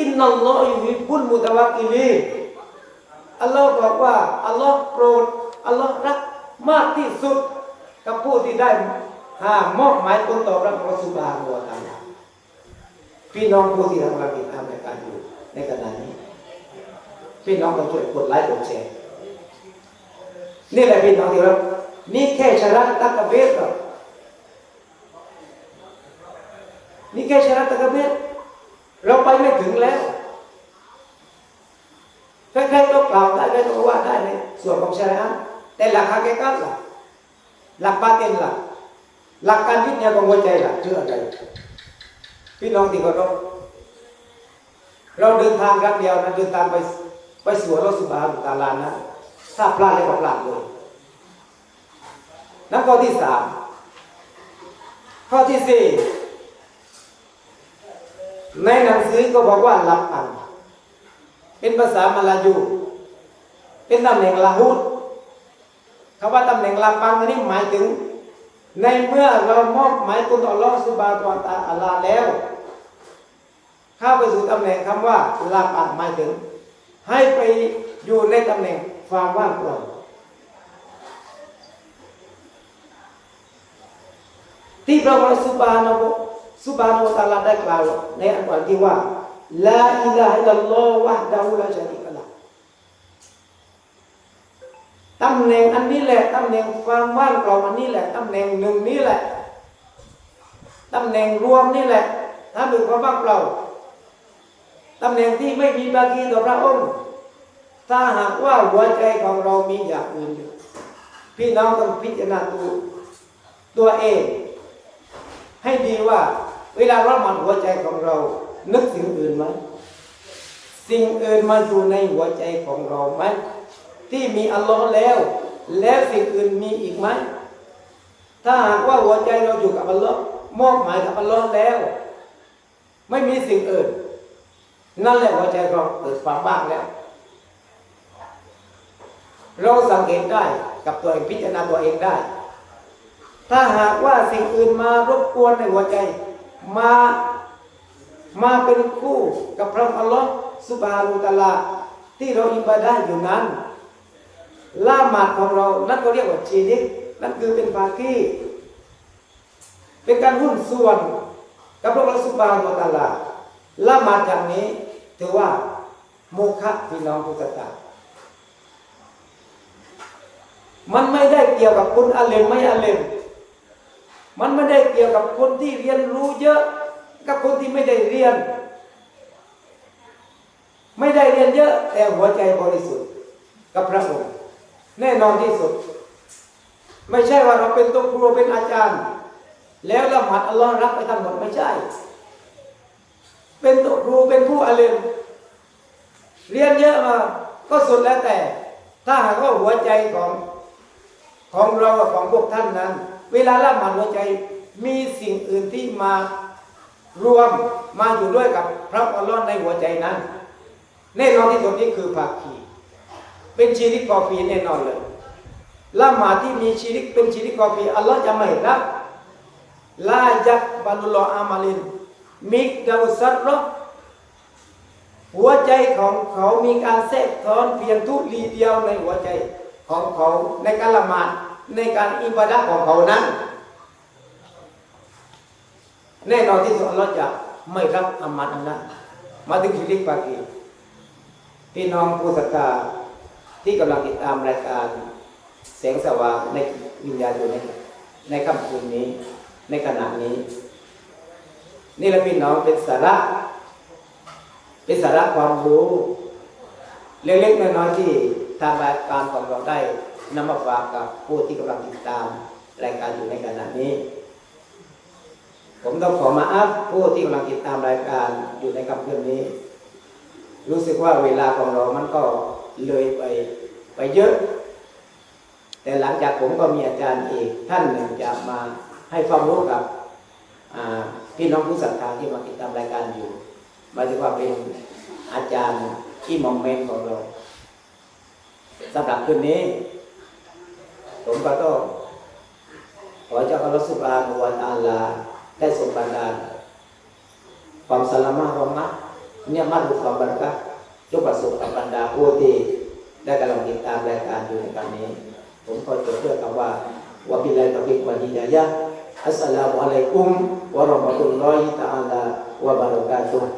อินนัลลอฮฺยุฮิบุลมุตะวะกิลีอัลลอฮ์บอกว่าอัลลอฮ์โปรดอัลลอฮ์รักมากที่สุดกับผู้ที่ได้หามอบหมายตนต่อพระองค์สุบฮานวะตาลาพี่น้องผู้ที่ทำงานติดตามรายการอยู่ในขณะนี้ พี่น้องต้องช่วยกดไลค์กดแชร์นี่แหละพี่น้องที่รักนี่แค่ชาระตักกะเบสครับนี่แค่ชาระตักกะเบส เราไปไม่ถึงแล้วใครๆก็กล่าวได้ใครๆก็ว่าได้ในส่วนของชาระแต่หลักฮาเกกัตล่ะหลักบาเต็นล่ะหลักการยึดเนี่ยวของหัวใจล่ะคืออะไรพี่น้องที่เคารพเราเดินทางครั้งเดียวนะเดินทางไปไปสู่อัลลอฮฺสุบานุตาลานะถ้าพลาดแล้วก็พลาดเลยนั่นข้อที่สามข้อที่สี่ ในหนังสือก็บอกว่าลับอัน เป็นภาษามลายู เป็นตำแหน่งลาหุดคำว่าตำแหน่งลาปังนนี้หมายถึง ในเมื่อเรามอบหมายคุณต่ออัลอฮฺสุบานุวตะอาลาแล้ว เข้าไปสู่ตำแหน่งคำว่าลาปังหมายถึง ให้ไปอยู่ในตำแหน่งความว่างเปล่าที่พระองค์สุบานะ สุบานะตะลาได้กล่าวในอันกรที่ว่าลาอิลาฮิลลัลอฮ์วะดะฮูลาชะรีกะละตำแหน่งอันนี้แหละตำแหน่งความว่างเปล่าอันนี้แหละตำแหน่งหนึ่งนี้แหละตำแหน่งรวมนี่แหละถ้าเป็นความว่างเปล่าตำแหน่งที่ไม่มีบากีต่อพระองค์ถ้าหากว่าหัวใจของเรามีอย่างอื่นอยู่พี่น้องต้องพิจารณาตัวตัวเอง ให้ดีว่า เวลาเราหมันหัวใจของเรา นึกสิ่งอื่นไหมสิ่งอื่นมาอยู่ในหัวใจของเราไหมที่มีอัลลอฮ์แล้ว แล้วสิ่งอื่นมีอีกไหมถ้าหากว่าหัวใจเราอยู่กับอัลลอฮ์มอบหมายกับอัลลอฮ์แล้ว ไม่มีสิ่งอื่น นั่นแหละหัวใจเราเกิดความบ้างแล้ว เราสังเกตได้กับตัวเองพิจารณาตัวเองได้ ถ้าหากว่าสิ่งอื่นมารบกวนในหัวใจ มามาเป็นคู่กับพระอัลลอฮ์สุบฮานุตะลา ที่เราอิบาดาอยู่นั้นละหมาดของเรา นั่นก็เรียกว่าชีริกนั่นคือเป็นภาคีเป็นการหุ้นส่วนกับพระอัลลอฮ์สุบฮานุตะลาละหมาดอย่างนี้ถือว่าโมฆะพี่น้องผู้ศรัทธามันไม่ได้เกี่ยวกับคนอาเลมไม่อาเลม มันไม่ได้เกี่ยวกับคนที่เรียนรู้เยอะ กับคนที่ไม่ได้เรียน ไม่ได้เรียนเยอะ แต่หัวใจบริสุทธิ์ กับพระองค์แน่นอนที่สุด ไม่ใช่ว่าเราเป็นตัวครูเป็นอาจารย์ แล้วละหมัดอัลลอฮ์รับไปทั้งหมดไม่ใช่ เป็นตัวครูเป็นผู้อาเลมเรียนเยอะมาก็สุดแล้วแต่ ถ้าหากว่าหัวใจของของเราของพวกท่านนั้น เวลาละหมาดหัวใจมีสิ่งอื่นที่มารวมมาอยู่ด้วยกับพระอัลลอฮ์ในหัวใจนั้น แน่นอนที่สุดนี่คือภาคีเป็นชีริกกอฟีแน่นอนเลยละหมาดที่มีชีริกเป็นชีริกกอฟีอัลลอฮ์จะไม่รับลายักบัลุลออามาลินมิกดาวซัตรอหัวใจของเขามีการแทรกซ้อนเพียงทุลีเดียวในหัวใจของเขาในการละหมาด ในการอิบาดะของเขานั้น แน่นอนที่สุดอัลลอฮ์จะไม่รับอามัดนนั้นมาถึงชีริกปากีพี่น้องผู้ศรัทธาที่กำลังติดตามรายการแสงสว่างในวิญญาณอยู่ในในค่ำคืนนี้ ในขณะนี้ นี่แหละพี่น้องเป็นสาระ เป็นสาระความรู้ เล็กๆน้อยๆที่ทางรายการของเราได้ นำมาฝากกับผู้ที่กำลังติดตามรายการอยู่ในขณะนี้ ผมต้องขอมาอัพผู้ที่กำลังติดตามรายการอยู่ในคำคืนนี้ รู้สึกว่าเวลาของเรามันก็เลยไปไปเยอะ แต่หลังจากผมก็มีอาจารย์อีกท่านหนึ่งจะมาให้ความรู้กับพี่น้องผู้ศรัทธาที่มาติดตามรายการอยู่หมายถึงว่าเป็นอาจารย์ที่มองเมนของเราสำหรับคืนนี้ ผมก็ต้องขอเจ้าอัลลอฮฺสุบฮานะฮูวะตะอาลา ได้ทรงบันดาลความสลามะความมะเนี่ยมาดูความบรรกาศจงประสบกับบรรดาผู้ที่ได้กำลังติดตามรายการอยู่ในการนี้ ผมขอจบด้วยคำว่าวะบิลลาฮิตอฟิกวะฮิดายะอัสสลามุอะลัยกุมวะราะมะตุลลอฮิตะอาลาวะบะเราะกาตุฮ์